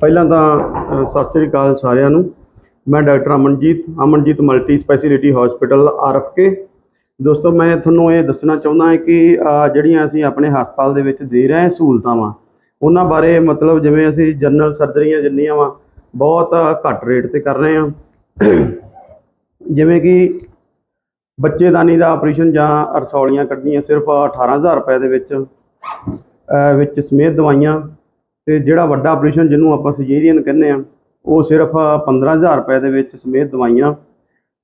ਪਹਿਲਾਂ ਤਾਂ ਸਤਿ ਸ੍ਰੀ ਅਕਾਲ ਸਾਰਿਆਂ ਨੂੰ। ਮੈਂ doctor Amanjit Amanjit multi speciality hospital RFK ਦੋਸਤੋ, ਮੈਂ ਤੁਹਾਨੂੰ ਇਹ ਦੱਸਣਾ ਚਾਹੁੰਦਾ ਹਾਂ ਕਿ ਜਿਹੜੀਆਂ ਅਸੀਂ ਆਪਣੇ ਹਸਪਤਾਲ ਦੇ ਵਿੱਚ ਦੇ ਰਹੇ ਸਹੂਲਤਾਂ ਵਾ, ਉਹਨਾਂ ਬਾਰੇ ਮਤਲਬ ਜਿਵੇਂ ਅਸੀਂ ਜਨਰਲ ਸਰਜਰੀਆਂ ਜਿੰਨੀਆਂ ਵਾ, ਬਹੁਤ ਘੱਟ ਰੇਟ ਤੇ ਕਰ ਰਹੇ ਹਾਂ। ਜਿਵੇਂ ਕਿ ਬੱਚੇਦਾਨੀ ਦਾ ਆਪਰੇਸ਼ਨ ਜਾਂ ਰਸੌਲੀਆਂ ਕੱਢਣੀਆਂ ਸਿਰਫ 18000 ਰੁਪਏ ਦੇ ਵਿੱਚ ਵਿੱਚ ਸਮੇਤ ਦਵਾਈਆਂ ਤੇ ਜਿਹੜਾ ਵੱਡਾ ਆਪਰੇਸ਼ਨ ਜਿਹਨੂੰ ਆਪਾਂ ਸਰਜਰੀਅਨ ਕਹਿੰਦੇ ਆ ਉਹ ਸਿਰਫ 15000 ਰੁਪਏ ਦੇ ਵਿੱਚ ਸਮੇਤ ਦਵਾਈਆਂ,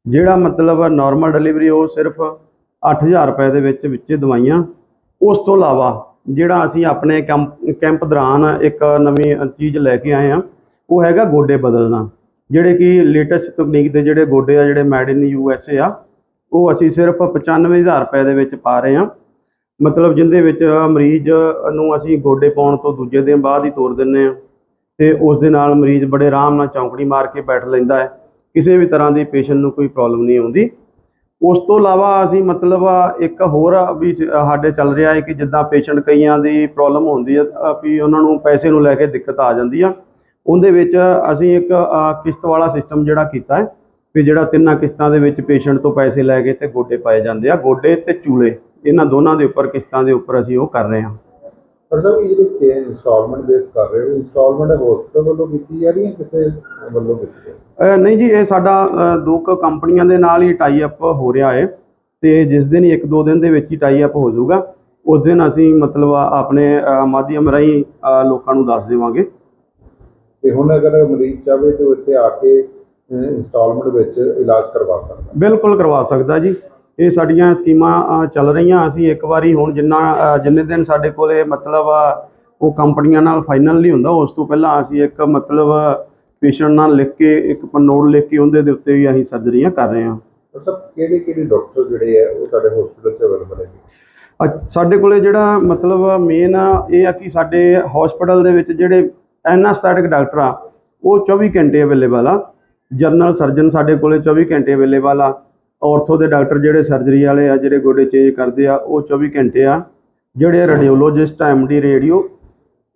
ਜਿਹੜਾ ਮਤਲਬ ਨਾਰਮਲ ਡਿਲੀਵਰੀ ਉਹ ਸਿਰਫ 8000 ਰੁਪਏ ਦੇ ਵਿੱਚ ਵਿੱਚ ਦਵਾਈਆਂ। ਉਸ ਤੋਂ ਇਲਾਵਾ ਜਿਹੜਾ ਅਸੀਂ ਆਪਣੇ ਕੈਂਪ ਕੈਂਪ ਦੌਰਾਨ ਇੱਕ ਨਵੀਂ ਚੀਜ਼ ਲੈ ਕੇ ਆਏ ਆ ਉਹ ਹੈਗਾ ਗੋਡੇ ਬਦਲਣਾ। ਜਿਹੜੇ ਕਿ ਲੇਟੈਸਟ ਤਕਨੀਕ ਦੇ ਜਿਹੜੇ ਗੋਡੇ ਆ, ਜਿਹੜੇ made in U S A ਆ, ਉਹ ਅਸੀਂ ਸਿਰਫ 95000 ਰੁਪਏ ਦੇ ਵਿੱਚ ਪਾ ਰਹੇ ਹਾਂ। ਮਤਲਬ ਜਿੰਦੇ ਵਿੱਚ ਮਰੀਜ਼ ਨੂੰ ਅਸੀਂ ਗੋਡੇ ਪਾਉਣ ਤੋਂ ਦੂਜੇ ਦਿਨ ਬਾਅਦ ਹੀ ਤੋਰ ਦਿੰਨੇ ਆ। ਤੇ ਉਸ ਦੇ ਨਾਲ ਮਰੀਜ਼ ਬੜੇ ਆਰਾਮ ਨਾਲ ਚੌਂਕੜੀ ਮਾਰ ਕੇ ਬੈਠ ਲੈਂਦਾ ਹੈ। ਕਿਸੇ ਵੀ ਤਰ੍ਹਾਂ ਦੀ ਪੇਸ਼ੈਂਟ ਨੂੰ ਕੋਈ ਪ੍ਰੋਬਲਮ ਨਹੀਂ ਆਉਂਦੀ। ਉਸ ਤੋਂ ਇਲਾਵਾ ਅਸੀਂ ਮਤਲਬ ਇੱਕ ਹੋਰ ਵੀ ਸ- ਸਾਡੇ ਚੱਲ ਰਿਹਾ ਹੈ ਕਿ ਜਿੱਦਾਂ ਪੇਸ਼ੈਂਟ ਕਈਆਂ ਦੀ ਪ੍ਰੋਬਲਮ ਹੁੰਦੀ ਹੈ ਵੀ ਉਹਨਾਂ ਨੂੰ ਪੈਸੇ ਨੂੰ ਲੈ ਕੇ ਦਿੱਕਤ ਆ ਜਾਂਦੀ ਆ। ਉਹਦੇ ਵਿੱਚ ਅਸੀਂ ਇੱਕ ਕਿਸ਼ਤ ਵਾਲਾ ਸਿਸਟਮ ਜਿਹੜਾ ਕੀਤਾ ਹੈ, ਵੀ ਜਿਹੜਾ ਤਿੰਨਾਂ ਕਿਸ਼ਤਾਂ ਦੇ ਵਿੱਚ ਪੇਸ਼ੈਂਟ ਤੋਂ ਪੈਸੇ ਲੈ ਕੇ ਤੇ ਗੋਡੇ ਪਾਏ ਜਾਂਦੇ ਆ। ਗੋਡੇ ਤੇ ਚੂਲੇ। ਇਹਨਾਂ ਦੋਨਾਂ ਦੇ ਉੱਪਰ ਕਿਸ਼ਤਾਂ ਦੇ ਉੱਪਰ ਅਸੀਂ ਉਹ ਕਰ ਰਹੇ ਹਾਂ। ਪਰ ਸਰ ਇਹ ਜਿਹੜੀ ਇੰਸਟਾਲਮੈਂਟ ਬੇਸ ਕਰ ਰਹੇ ਹੋ ਇੰਸਟਾਲਮੈਂਟ ਹਸਪੀਟਲ ਵੱਲੋਂ ਕੀਤੀ ਜਾ ਰਹੀ ਹੈ ਕਿਸੇ ਵੱਲੋਂ ਕੀਤੀ ਹੈ? ਨਹੀਂ ਜੀ ਇਹ ਸਾਡਾ ਦੋ ਕੁ ਕੰਪਨੀਆਂ ਦੇ ਨਾਲ ਹੀ ਟਾਈ ਅਪ ਹੋ ਰਿਹਾ ਹੈ ਤੇ ਜਿਸ ਦਿਨ ਇੱਕ ਦੋ ਦਿਨ ਦੇ ਵਿੱਚ ਹੀ ਟਾਈ ਅਪ ਹੋ ਜਾਊਗਾ ਉਸ ਦਿਨ ਅਸੀਂ ਮਤਲਬ ਆਪਣੇ ਮਾਧਿਅਮ ਰਾਹੀਂ ਲੋਕਾਂ ਨੂੰ ਦੱਸ ਦੇਵਾਂਗੇ। ਤੇ ਹੁਣ ਅਗਰ ਮਰੀਜ਼ ਚਾਹੇ ਤਾਂ ਇੱਥੇ ਆ ਕੇ ਇੰਸਟਾਲਮੈਂਟ ਵਿੱਚ ਇਲਾਜ ਕਰਵਾ ਸਕਦਾ। ਬਿਲਕੁਲ ਕਰਵਾ ਸਕਦਾ ਜੀ। ਇਹ ਸਾਡੀਆਂ ਸਕੀਮਾਂ ਚੱਲ ਰਹੀਆਂ। ਅਸੀਂ ਇੱਕ ਵਾਰੀ ਹੁਣ ਜਿੰਨਾ ਜਿੰਨੇ ਦਿਨ ਸਾਡੇ ਕੋਲੇ ਮਤਲਬ ਉਹ ਕੰਪਨੀਆਂ ਨਾਲ ਫਾਈਨਲ ਨਹੀਂ ਹੁੰਦਾ ਉਸ ਤੋਂ ਪਹਿਲਾਂ ਅਸੀਂ ਇੱਕ ਮਤਲਬ ਪੇਸ਼ੈਂਟ ਨਾਲ ਲਿਖ ਕੇ ਇੱਕ ਨੋਟ ਲਿਖ ਕੇ ਉਹਦੇ ਦੇ ਉੱਤੇ ਵੀ ਅਸੀਂ ਸਰਜਰੀਆਂ ਕਰ ਰਹੇ ਹਾਂ। ਸਰ ਕਿਹੜੇ ਕਿਹੜੇ ਡਾਕਟਰ ਜਿਹੜੇ ਹੈ ਉਹ ਸਾਡੇ ਹਸਪੀਟਲ 'ਚ ਅਵੇਲੇਬਲ ਹੈ ਸਾਡੇ ਕੋਲੇ ਜਿਹੜਾ ਮਤਲਬ ਮੇਨ ਇਹ ਆ ਕਿ ਸਾਡੇ ਹਸਪੀਟਲ ਦੇ ਵਿੱਚ ਜਿਹੜੇ ਐਨਾਸਥੈਟਿਕ ਡਾਕਟਰ ਆ ਉਹ 24 ਘੰਟੇ ਅਵੇਲੇਬਲ ਆ। ਜਨਰਲ ਸਰਜਨ ਸਾਡੇ ਕੋਲੇ 24 ਘੰਟੇ ਅਵੇਲੇਬਲ ਆ। ਔਰਥੋ ਦੇ ਡਾਕਟਰ ਜਿਹੜੇ ਸਰਜਰੀ ਵਾਲੇ ਆ ਜਿਹੜੇ ਗੋਡੇ ਚੇਂਜ ਕਰਦੇ ਆ ਉਹ 24 ਘੰਟੇ ਆ। ਜਿਹੜੇ ਰੇਡੀਓਲੋਜਿਸਟ ਆ ਐਮਡੀ ਰੇਡੀਓ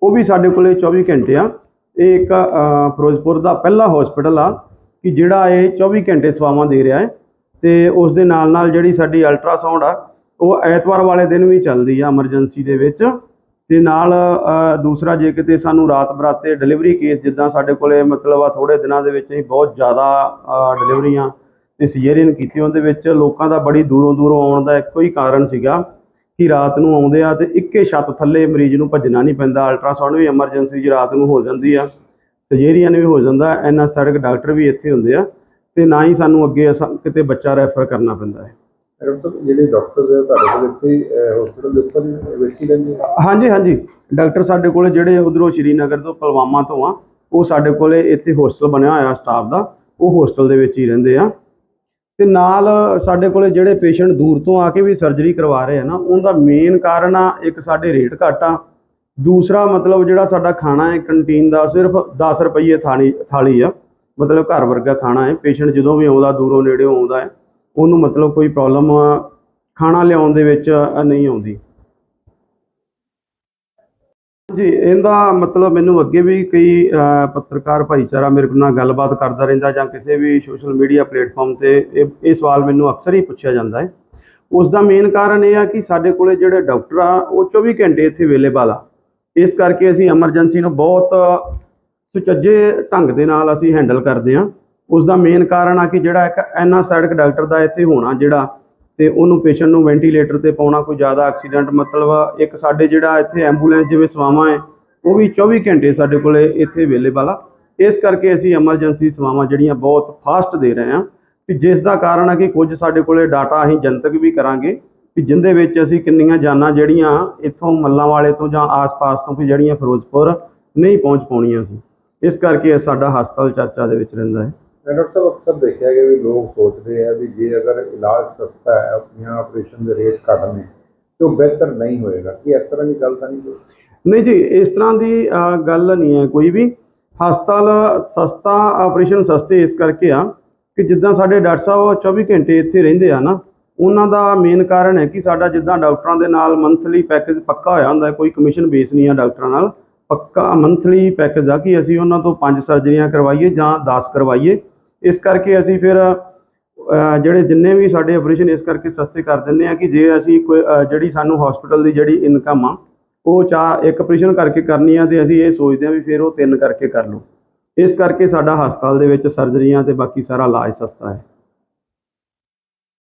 ਉਹ ਵੀ ਸਾਡੇ ਕੋਲੇ 24 ਘੰਟੇ ਆ। ਇਹ ਇੱਕ ਫਿਰੋਜ਼ਪੁਰ ਦਾ ਪਹਿਲਾ ਹਸਪੀਟਲ ਆ ਕਿ ਜਿਹੜਾ ਇਹ 24 ਘੰਟੇ ਸੇਵਾਵਾਂ ਦੇ ਰਿਹਾ ਹੈ। ਤੇ ਉਸ ਦੇ ਨਾਲ ਨਾਲ ਜਿਹੜੀ ਸਾਡੀ ਅਲਟਰਾਸਾਊਂਡ ਆ ਉਹ ਐਤਵਾਰ ਵਾਲੇ ਦਿਨ ਵੀ ਚੱਲਦੀ ਆ ਐਮਰਜੈਂਸੀ ਦੇ ਵਿੱਚ। ਤੇ ਨਾਲ ਦੂਸਰਾ ਜੇ ਕਿਤੇ ਸਾਨੂੰ ਰਾਤ ਬਰਾਤੇ ਡਿਲੀਵਰੀ ਕੇਸ ਜਿੱਦਾਂ ਸਾਡੇ ਕੋਲੇ ਮਤਲਬ ਆ ਥੋੜੇ ਦਿਨਾਂ ਦੇ ਵਿੱਚ ਹੀ ਬਹੁਤ ਜ਼ਿਆਦਾ ਅ, ਡਿਲੀਵਰੀਆਂ ਤੇ ਸੀਜ਼ੇਰੀਅਨ ਕੀਤੀ ਉਹਦੇ ਵਿੱਚ ਲੋਕਾਂ ਦਾ ਬੜੀ ਦੂਰੋਂ ਦੂਰੋਂ ਆਉਣ ਦਾ ਇੱਕੋ ਹੀ ਕਾਰਨ ਸੀਗਾ ਕਿ ਰਾਤ ਨੂੰ ਆਉਂਦੇ ਆ ਤੇ ਇੱਕੇ ਛੱਤ ਥੱਲੇ ਮਰੀਜ਼ ਨੂੰ ਭੱਜਣਾ ਨਹੀਂ ਪੈਂਦਾ ਅਲਟਰਾਸਾਊਂਡ ਵੀ ਐਮਰਜੈਂਸੀ 'ਚ ਰਾਤ ਨੂੰ ਹੋ ਜਾਂਦੀ ਆ ਸਰਜਰੀਅਨ ਵੀ ਹੋ ਜਾਂਦਾ ਐਨਾਸਥੈਟਿਕ ਡਾਕਟਰ ਵੀ ਇੱਥੇ ਹੁੰਦੇ ਆ ਤੇ ਨਾ ਹੀ ਸਾਨੂੰ ਅੱਗੇ ਕਿਤੇ ਬੱਚਾ ਰੈਫਰ ਕਰਨਾ ਪੈਂਦਾ ਹੈ। ਡਾਕਟਰ ਸਾਹਿਬ ਜਿਹੜੇ ਡਾਕਟਰ ਹੈ ਤੁਹਾਡੇ ਕੋਲ ਇੱਥੇ ਹਸਪੀਟਲ ਦੇ ਉੱਪਰ ਵੇਖੀ ਲੈਂਦੇ ਆ? ਹਾਂਜੀ ਹਾਂਜੀ। ਡਾਕਟਰ ਸਾਡੇ ਕੋਲੇ ਜਿਹੜੇ ਉਧਰੋਂ ਸ਼੍ਰੀਨਗਰ ਤੋਂ ਪਲਵਾਮਾ ਤੋਂ ਆ ਉਹ ਸਾਡੇ ਕੋਲੇ ਇੱਥੇ ਹੋਸਟਲ ਬਣਿਆ ਹੋਇਆ ਸਟਾਫ ਦਾ ਉਹ ਹੋਸਟਲ ਦੇ ਵਿੱਚ ਹੀ ਰਹਿੰਦੇ ਆ। ਤੇ ਨਾਲ ਸਾਡੇ ਕੋਲੇ ਜਿਹੜੇ ਪੇਸ਼ੈਂਟ ਦੂਰ ਤੋਂ ਆ ਕੇ ਵੀ ਸਰਜਰੀ ਕਰਵਾ ਰਹੇ ਆ ਨਾ, ਉਹਦਾ ਮੇਨ ਕਾਰਨ ਆ, ਇੱਕ ਸਾਡੇ ਰੇਟ ਘੱਟ ਆ। ਦੂਸਰਾ ਮਤਲਬ ਜਿਹੜਾ ਸਾਡਾ ਖਾਣਾ ਹੈ ਕੰਟੀਨ ਦਾ ਸਿਰਫ 10 ਰੁਪਏ ਥਾਲੀ ਥਾਲੀ ਆ। ਮਤਲਬ ਘਰ ਵਰਗਾ ਖਾਣਾ ਹੈ। ਪੇਸ਼ੈਂਟ ਜਦੋਂ ਵੀ ਆਉਂਦਾ, ਦੂਰੋਂ ਨੇੜਿਓਂ ਆਉਂਦਾ ਹੈ, ਉਹਨੂੰ ਮਤਲਬ ਕੋਈ ਪ੍ਰੋਬਲਮ ਖਾਣਾ ਲਿਆਉਣ ਦੇ ਵਿੱਚ ਨਹੀਂ ਆਉਂਦੀ। ਜੀ, ਇਹਦਾ ਮਤਲਬ ਮੈਨੂੰ ਅੱਗੇ ਵੀ ਕਈ ਪੱਤਰਕਾਰ ਭਾਈਚਾਰਾ ਮੇਰੇ ਨਾਲ ਗੱਲਬਾਤ ਕਰਦਾ ਰਹਿੰਦਾ ਜਾਂ ਕਿਸੇ ਵੀ ਸੋਸ਼ਲ ਮੀਡੀਆ ਪਲੇਟਫਾਰਮ ਤੇ ਇਹ ਇਹ ਸਵਾਲ ਮੈਨੂੰ ਅਕਸਰ ਹੀ ਪੁੱਛਿਆ ਜਾਂਦਾ ਹੈ। ਉਸ ਦਾ ਮੇਨ ਕਾਰਨ ਇਹ ਆ ਕਿ ਸਾਡੇ ਕੋਲੇ ਜਿਹੜੇ ਡਾਕਟਰ ਆ, ਉਹ 24 ਘੰਟੇ ਇੱਥੇ ਅਵੇਲੇਬਲ ਆ। ਇਸ ਕਰਕੇ ਅਸੀਂ ਐਮਰਜੈਂਸੀ ਨੂੰ ਬਹੁਤ ਸੁਚੱਜੇ ਢੰਗ ਦੇ ਨਾਲ ਅਸੀਂ ਹੈਂਡਲ ਕਰਦੇ ਹਾਂ। ਉਸ ਦਾ ਮੇਨ ਕਾਰਨ ਆ ਕਿ ਜਿਹੜਾ ਇੱਕ ਐਨਾਸਥੈਟਿਕ ਡਾਕਟਰ ਦਾ ਇੱਥੇ ਹੋਣਾ, ਜਿਹੜਾ ਤੇ ਉਹਨੂੰ ਪੇਸ਼ੈਂਟ ਨੂੰ ਵੈਂਟੀਲੇਟਰ ਤੇ ਪਾਉਣਾ ਕੋਈ ਜ਼ਿਆਦਾ ਐਕਸੀਡੈਂਟ ਮਤਲਬ ਇੱਕ ਸਾਡੇ ਜਿਹੜਾ ਇੱਥੇ ਐਂਬੂਲੈਂਸ ਜਿਵੇਂ ਸੇਵਾਵਾਂ ਹੈ, ਉਹ ਵੀ 24 ਘੰਟੇ ਸਾਡੇ ਕੋਲੇ ਇੱਥੇ ਅਵੇਲੇਬਲ ਆ। ਇਸ ਕਰਕੇ ਅਸੀਂ ਐਮਰਜੈਂਸੀ ਸੇਵਾਵਾਂ ਜਿਹੜੀਆਂ ਬਹੁਤ ਫਾਸਟ ਦੇ ਰਹੇ ਹਾਂ ਵੀ ਜਿਸ ਦਾ ਕਾਰਨ ਆ ਕਿ ਕੁਝ ਸਾਡੇ ਕੋਲੇ ਡਾਟਾ ਅਸੀਂ ਜਨਤਕ ਵੀ ਕਰਾਂਗੇ ਵੀ ਜਿੰਦੇ ਵਿੱਚ ਅਸੀਂ ਕਿੰਨੀਆਂ ਜਾਨਾਂ ਜਿਹੜੀਆਂ ਇੱਥੋਂ ਮੱਲਾਂ ਵਾਲੇ ਤੋਂ ਜਾਂ ਆਸ-ਪਾਸ ਤੋਂ ਵੀ ਜਿਹੜੀਆਂ ਫਿਰੋਜ਼ਪੁਰ ਨਹੀਂ ਪਹੁੰਚ ਪਾਉਣੀਆਂ ਸੀ। ਇਸ ਕਰਕੇ ਸਾਡਾ ਹਸਪਤਾਲ ਚਰਚਾ ਦੇ ਵਿੱਚ ਰਹਿੰਦਾ ਹੈ। ਡਾਕਟਰ ਸਾਹਿਬ ਅਕਸਰ ਦੇਖਿਆ ਗਿਆ ਵੀ ਲੋਕ ਸੋਚਦੇ ਆ ਵੀ ਜੇ ਅਗਰ ਇਲਾਜ ਸਸਤਾ ਹੈ, ਆਪਣੀਆਂ ਆਪਰੇਸ਼ਨ ਦੇ ਰੇਟ ਘੱਟ ਨੇ, ਤਾਂ ਉਹ ਬਿਹਤਰ ਨਹੀਂ ਹੋਏਗਾ। ਕੀ ਇਸ ਤਰ੍ਹਾਂ ਦੀ ਗੱਲ ਤਾਂ ਨਹੀਂ ਨਹੀਂ ਜੀ, ਇਸ ਤਰ੍ਹਾਂ ਦੀ ਗੱਲ ਨਹੀਂ ਹੈ ਕੋਈ ਵੀ। ਹਸਪਤਾਲ ਸਸਤਾ, ਆਪਰੇਸ਼ਨ ਸਸਤੇ ਇਸ ਕਰਕੇ ਆ ਕਿ ਜਿੱਦਾਂ ਸਾਡੇ ਡਾਕਟਰ ਸਾਹਿਬ 24 ਘੰਟੇ ਇੱਥੇ ਰਹਿੰਦੇ ਆ ਨਾ, ਉਹਨਾਂ ਦਾ ਮੇਨ ਕਾਰਨ ਹੈ ਕਿ ਸਾਡਾ ਜਿੱਦਾਂ ਡਾਕਟਰਾਂ ਦੇ ਨਾਲ ਮੰਥਲੀ ਪੈਕੇਜ ਪੱਕਾ ਹੋਇਆ ਹੁੰਦਾ, ਕੋਈ ਕਮਿਸ਼ਨ ਬੇਸ ਨਹੀਂ ਆ ਡਾਕਟਰਾਂ ਨਾਲ। ਪੱਕਾ ਮੰਥਲੀ ਪੈਕੇਜ ਆ ਕਿ ਅਸੀਂ ਉਹਨਾਂ ਤੋਂ ਪੰਜ ਸਰਜਰੀਆਂ ਕਰਵਾਈਏ ਜਾਂ 10 ਕਰਵਾਈਏ। ਇਸ ਕਰਕੇ ਅਸੀਂ ਫਿਰ ਜਿਹੜੇ ਜਿੰਨੇ ਵੀ ਸਾਡੇ ਆਪਰੇਸ਼ਨ ਇਸ ਕਰਕੇ ਸਸਤੇ ਕਰ ਦਿੰਦੇ ਆ ਕਿ ਜੇ ਅਸੀਂ ਕੋਈ ਜਿਹੜੀ ਸਾਨੂੰ ਹਸਪੀਟਲ ਦੀ ਜਿਹੜੀ ਇਨਕਮ ਆ, ਉਹ ਚਾਰ, ਇੱਕ ਆਪਰੇਸ਼ਨ ਕਰਕੇ ਕਰਨੀ ਆ ਤੇ ਅਸੀਂ ਇਹ ਸੋਚਦੇ ਆ ਵੀ ਫਿਰ ਉਹ ਤਿੰਨ ਕਰਕੇ ਕਰ ਲਓ। ਇਸ ਕਰਕੇ ਸਾਡਾ ਹਸਪਤਾਲ ਦੇ ਵਿੱਚ ਸਰਜਰੀਆਂ ਤੇ ਬਾਕੀ ਸਾਰਾ ਇਲਾਜ ਸਸਤਾ ਹੈ।